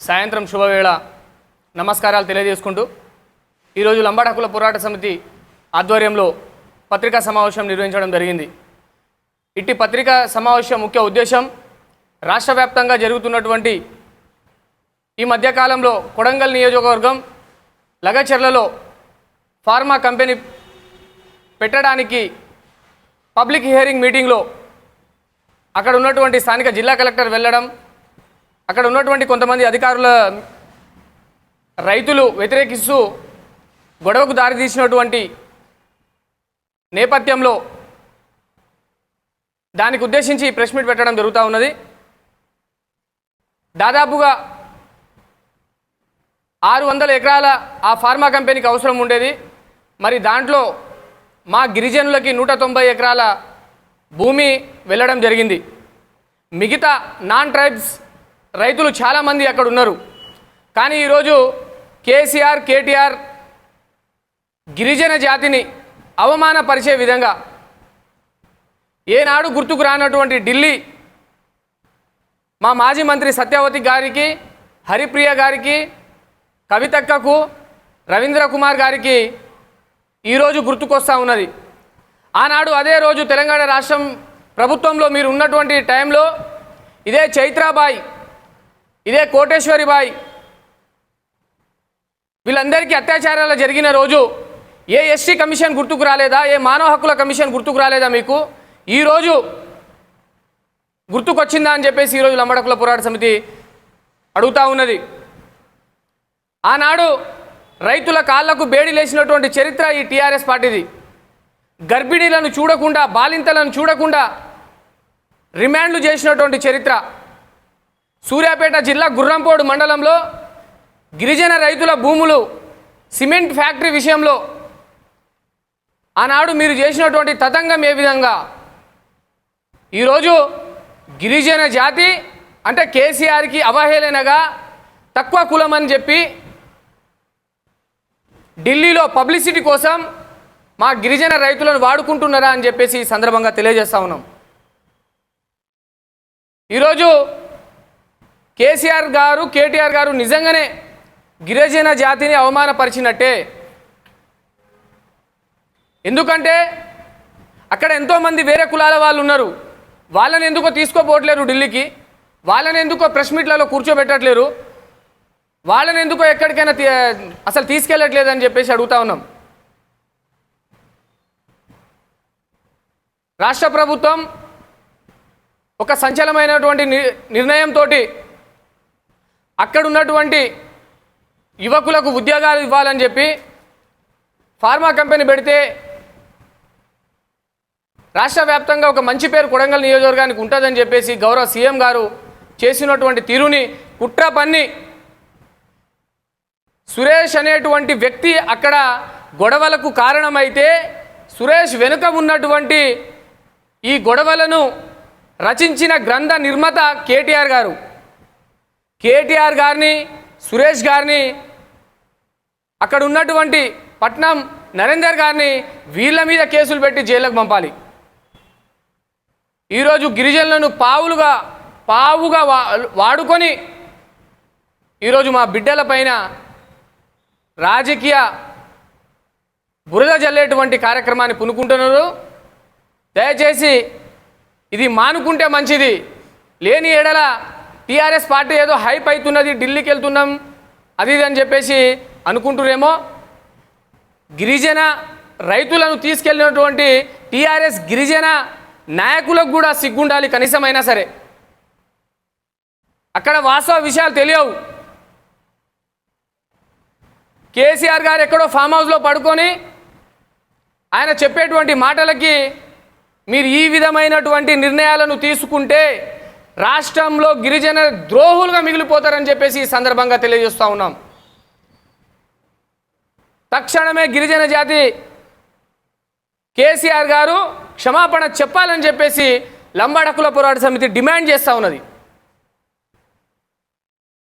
సాయంత్రం శుభవేళ నమస్కారాలు తెలియజేసుకుంటూ ఈరోజు లంబాడ హక్కుల పోరాట సమితి ఆధ్వర్యంలో పత్రికా సమావేశం నిర్వహించడం జరిగింది. ఇట్టి పత్రికా సమావేశం ముఖ్య ఉద్దేశం రాష్ట్ర వ్యాప్తంగా జరుగుతున్నటువంటి ఈ మధ్యకాలంలో కొడంగల్ నియోజకవర్గం లగచర్లలో ఫార్మా కంపెనీ పెట్టడానికి పబ్లిక్ హియరింగ్ మీటింగ్లో అక్కడ ఉన్నటువంటి స్థానిక జిల్లా కలెక్టర్ వెళ్ళడం అక్కడ ఉన్నటువంటి కొంతమంది అధికారుల రైతులు వ్యతిరేకిస్తూ గొడవకు దారితీసినటువంటి నేపథ్యంలో దానికి ఉద్దేశించి ప్రెస్ మీట్ పెట్టడం జరుగుతూ ఉన్నది. దాదాపుగా ఆరు వందల ఎకరాల ఆ ఫార్మా కంపెనీకి అవసరం ఉండేది. మరి దాంట్లో మా గిరిజనులకి నూట తొంభై ఎకరాల భూమి వెళ్ళడం జరిగింది. మిగతా నాన్ ట్రైబ్స్ రైతులు చాలామంది అక్కడ ఉన్నారు. కానీ ఈరోజు కేసీఆర్ కేటీఆర్ గిరిజన జాతిని అవమానపరిచే విధంగా ఏనాడు గుర్తుకు రానటువంటి ఢిల్లీ మా మాజీ మంత్రి సత్యవతి గారికి హరిప్రియ గారికి కవితక్కకు రవీంద్ర కుమార్ గారికి ఈరోజు గుర్తుకొస్తా ఉన్నది. ఆనాడు అదే రోజు తెలంగాణ రాష్ట్రం ప్రభుత్వంలో మీరు ఉన్నటువంటి టైంలో ఇదే చైత్రాబాయి ఇదే కోటేశ్వరిబాయి వీళ్ళందరికీ అత్యాచారాలు జరిగిన రోజు ఏ ఎస్టీ కమిషన్ గుర్తుకు రాలేదా? ఏ మానవ హక్కుల కమిషన్ గుర్తుకు రాలేదా మీకు? ఈరోజు గుర్తుకొచ్చిందా అని చెప్పేసి ఈరోజు లంబడకుల పోరాట సమితి అడుగుతా ఉన్నది. ఆనాడు రైతుల కాళ్ళకు బేడి లేచినటువంటి చరిత్ర ఈ టీఆర్ఎస్ పార్టీది. గర్భిణీలను చూడకుండా బాలింతలను చూడకుండా రిమాండ్లు చేసినటువంటి చరిత్ర. సూర్యాపేట జిల్లా గుర్రంపోడు మండలంలో గిరిజన రైతుల భూములు సిమెంట్ ఫ్యాక్టరీ విషయంలో ఆనాడు మీరు చేసినటువంటి తతంగం ఏ విధంగా? ఈరోజు గిరిజన జాతి అంటే కేసీఆర్కి అవహేళనగా తక్కువ కులం అని చెప్పి ఢిల్లీలో పబ్లిసిటీ కోసం మా గిరిజన రైతులను వాడుకుంటున్నారా అని చెప్పేసి ఈ సందర్భంగా తెలియజేస్తా ఉన్నాం. ఈరోజు కేసీఆర్ గారు కేటీఆర్ గారు నిజంగానే గిరిజన జాతిని అవమానపరిచినట్టే. ఎందుకంటే అక్కడ ఎంతోమంది వేరే కులాల వాళ్ళు ఉన్నారు. వాళ్ళని ఎందుకో తీసుకోపోవట్లేరు ఢిల్లీకి. వాళ్ళని ఎందుకో ప్రెస్ మీట్లలో కూర్చోబెట్టట్లేరు. వాళ్ళని ఎందుకో ఎక్కడికైనా అసలు తీసుకెళ్ళట్లేదని చెప్పేసి అడుగుతా ఉన్నాం. రాష్ట్ర ప్రభుత్వం ఒక సంచలనమైనటువంటి ని- నిర్ణయంతో అక్కడ ఉన్నటువంటి యువకులకు ఉద్యోగాలు ఇవ్వాలని చెప్పి ఫార్మా కంపెనీ పెడితే రాష్ట్ర వ్యాప్తంగా ఒక మంచి పేరు కొడంగల్ నియోజకవర్గానికి ఉంటుందని చెప్పేసి గౌరవ సీఎం గారు చేసినటువంటి తీరుని కుట్ర పన్ని సురేష్ అనేటువంటి వ్యక్తి అక్కడ గొడవలకు కారణమైతే సురేష్ వెనుక ఉన్నటువంటి ఈ గొడవలను రచించిన గ్రంథ నిర్మాత కేటీఆర్ గారు. కేటీఆర్ గారిని సురేష్ గారిని అక్కడ ఉన్నటువంటి పట్నం నరేందర్ గారిని వీళ్ళ మీద కేసులు పెట్టి జైలుకు పంపాలి. ఈరోజు గిరిజనులను పావులుగా పావుగా వా వాడుకొని ఈరోజు మా బిడ్డల పైన రాజకీయ బురద జల్లేటువంటి కార్యక్రమాన్ని పునుకుంటున్నారు. దయచేసి ఇది మానుకుంటే మంచిది. లేని ఎడల టీఆర్ఎస్ పార్టీ ఏదో హైప్ అవుతున్నది ఢిల్లీకి వెళ్తున్నాం అది ఇది అని చెప్పేసి అనుకుంటురేమో. గిరిజన రైతులను తీసుకెళ్ళినటువంటి టీఆర్ఎస్ గిరిజన నాయకులకు కూడా సిగ్గుండాలి కనీసమైనా సరే. అక్కడ వాస్తవ విషయాలు తెలియవు. కేసీఆర్ గారు ఎక్కడో ఫామ్ హౌస్లో పడుకొని ఆయన చెప్పేటువంటి మాటలకి మీరు ఈ విధమైనటువంటి నిర్ణయాలను తీసుకుంటే రాష్ట్రంలో గిరిజన ద్రోహులుగా మిగిలిపోతారని చెప్పేసి ఈ సందర్భంగా తెలియజేస్తూ ఉన్నాం. తక్షణమే గిరిజన జాతి కేసీఆర్ గారు క్షమాపణ చెప్పాలని చెప్పేసి లంబాడకుల పోరాట సమితి డిమాండ్ చేస్తూ ఉన్నది.